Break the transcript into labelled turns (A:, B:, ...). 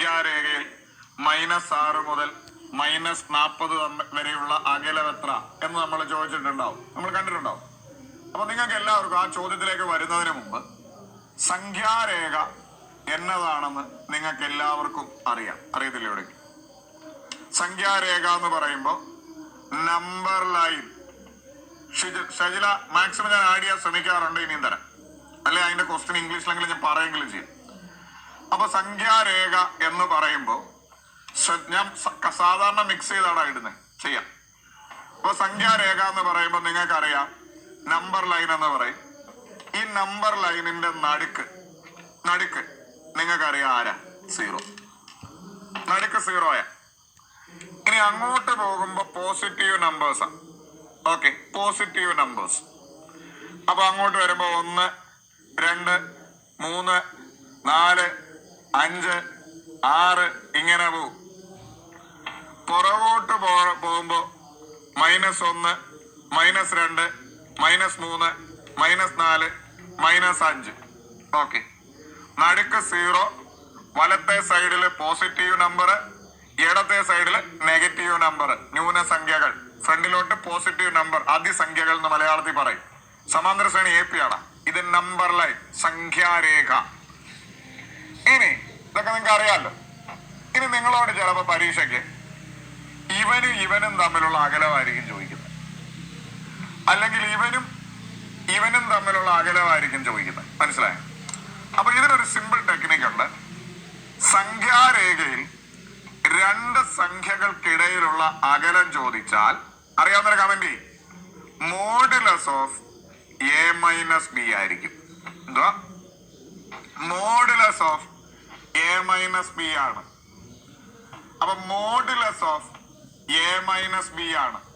A: സംഖ്യാരേഖയിൽ minus ആറ് മുതൽ minus നാൽപ്പത് വരെയുള്ള അകലം എത്ര എന്ന് നമ്മൾ ചോദിച്ചിട്ടുണ്ടാവും. നമ്മൾ കണ്ടിട്ടുണ്ടാവും. അപ്പൊ നിങ്ങൾക്ക് എല്ലാവർക്കും ആ ചോദ്യത്തിലേക്ക് വരുന്നതിന് മുമ്പ് സംഖ്യാരേഖ എന്നതാണെന്ന് നിങ്ങൾക്ക് എല്ലാവർക്കും അറിയാം. അറിയത്തില്ല ഇവിടെ? സംഖ്യാരേഖ എന്ന് പറയുമ്പോൾ നമ്പർ ലൈൻ ഷജില മാക്സിമം ഞാൻ ആഡ് ചെയ്യാൻ ശ്രമിക്കാറുണ്ട് ഇനിയും തരാം. അല്ലെ? അതിന്റെ ക്വസ്റ്റ്യൻ ഇംഗ്ലീഷിലെങ്കിലും ഞാൻ പറയെങ്കിലും ചെയ്യും. അപ്പൊ സംഖ്യാരേഖ എന്ന് പറയുമ്പോൾ ഞാൻ സാധാരണ മിക്സ് ചെയ്താണ് ഇടുന്നത് ചെയ്യാം. അപ്പൊ സംഖ്യാരേഖ എന്ന് പറയുമ്പോൾ നിങ്ങൾക്കറിയാം. നമ്പർ ലൈൻ എന്ന് പറയും. ഈ നമ്പർ ലൈനിന്റെ നടുക്ക് നടുക്ക് നിങ്ങൾക്കറിയാം ആരാ? സീറോ നടുക്ക് സീറോയാ ഇനി അങ്ങോട്ട് പോകുമ്പോ പോസിറ്റീവ് നമ്പേഴ്സാ ഓക്കെ പോസിറ്റീവ് നമ്പേഴ്സ് അപ്പൊ അങ്ങോട്ട് വരുമ്പോ ഒന്ന് രണ്ട് മൂന്ന് നാല് അഞ്ച് ആറ് ഇങ്ങനെ പോവും. പുറകോട്ട് പോ- പോകുമ്പോ മൈനസ് ഒന്ന് മൈനസ് രണ്ട് മൈനസ് മൂന്ന് മൈനസ് നാല് മൈനസ് അഞ്ച്. ഓക്കെ. നടുക്ക് സീറോ വലത്തെ സൈഡിൽ പോസിറ്റീവ് നമ്പർ ഇടത്തെ സൈഡിൽ നെഗറ്റീവ് നമ്പർ ന്യൂനസംഖ്യകൾ. ഫ്രണ്ടിലോട്ട് പോസിറ്റീവ് നമ്പർ അതിസംഖ്യകൾ എന്ന് മലയാളത്തിൽ പറയും. സമാന്തര ശ്രേണി എ പി ആണ്. ഇത് നമ്പർ ലൈൻ സംഖ്യാരേഖ. ഇനി ഇതൊക്കെ നിങ്ങൾക്ക് അറിയാമല്ലോ ഇനി നിങ്ങളോട് ചിലപ്പോ പരീക്ഷയ്ക്ക് ഇവനും ഇവനും തമ്മിലുള്ള അകലമായിരിക്കും ചോദിക്കുന്നത്. അല്ലെങ്കിൽ ഇവനും ഇവനും തമ്മിലുള്ള അകലമായിരിക്കും ചോദിക്കുന്നത്. മനസ്സിലായോ? അപ്പൊ ഇതിനൊരു സിമ്പിൾ ടെക്നിക് ഉണ്ട്. സംഖ്യാരേഖയിൽ രണ്ട് സംഖ്യകൾക്കിടയിലുള്ള അകലം ചോദിച്ചാൽ അറിയാവുന്ന comment modulus of a minus b ആയിരിക്കും. എന്തുവാ? മോഡുലസ് ഓഫ് മൈനസ് ബി ആണ്. അപ്പൊ modulus of a minus b ആണ്.